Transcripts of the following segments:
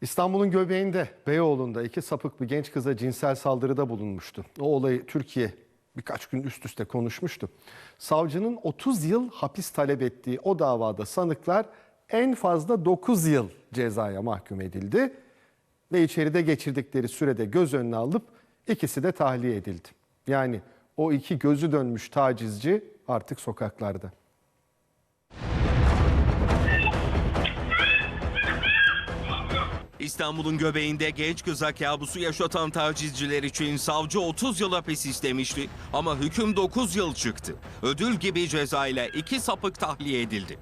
İstanbul'un göbeğinde Beyoğlu'nda iki sapık bir genç kıza cinsel saldırıda bulunmuştu. O olayı Türkiye birkaç gün üst üste konuşmuştu. Savcının 30 yıl hapis talep ettiği o davada sanıklar en fazla 9 yıl cezaya mahkum edildi ve içeride geçirdikleri sürede göz önüne alıp ikisi de tahliye edildi. Yani o iki gözü dönmüş tacizci artık sokaklarda. İstanbul'un göbeğinde genç kıza kabusu yaşatan tacizciler için savcı 30 yıl hapis istemişti ama hüküm 9 yıl çıktı. Ödül gibi ceza ile iki sapık tahliye edildi.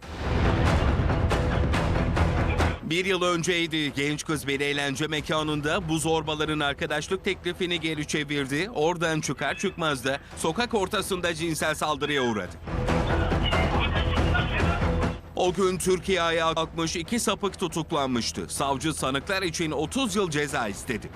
Bir yıl önceydi genç kız bir eğlence mekanında bu zorbaların arkadaşlık teklifini geri çevirdi. Oradan çıkar çıkmaz da sokak ortasında cinsel saldırıya uğradı. O gün Türkiye ayağa kalkmış iki sapık tutuklanmıştı. Savcı sanıklar için 30 yıl ceza istedi.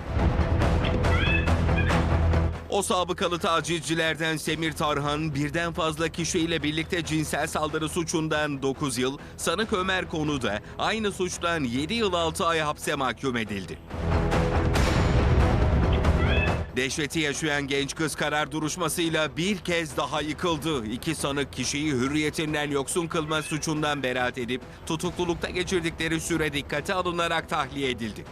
O sabıkalı tacizcilerden Semir Tarhan birden fazla kişiyle birlikte cinsel saldırı suçundan 9 yıl, sanık Ömer Konu da aynı suçtan 7 yıl 6 ay hapse mahkum edildi. Dehşeti yaşayan genç kız karar duruşmasıyla bir kez daha yıkıldı. İki sanık kişiyi hürriyetinden yoksun kılma suçundan beraat edip tutuklulukta geçirdikleri süre dikkate alınarak tahliye edildi.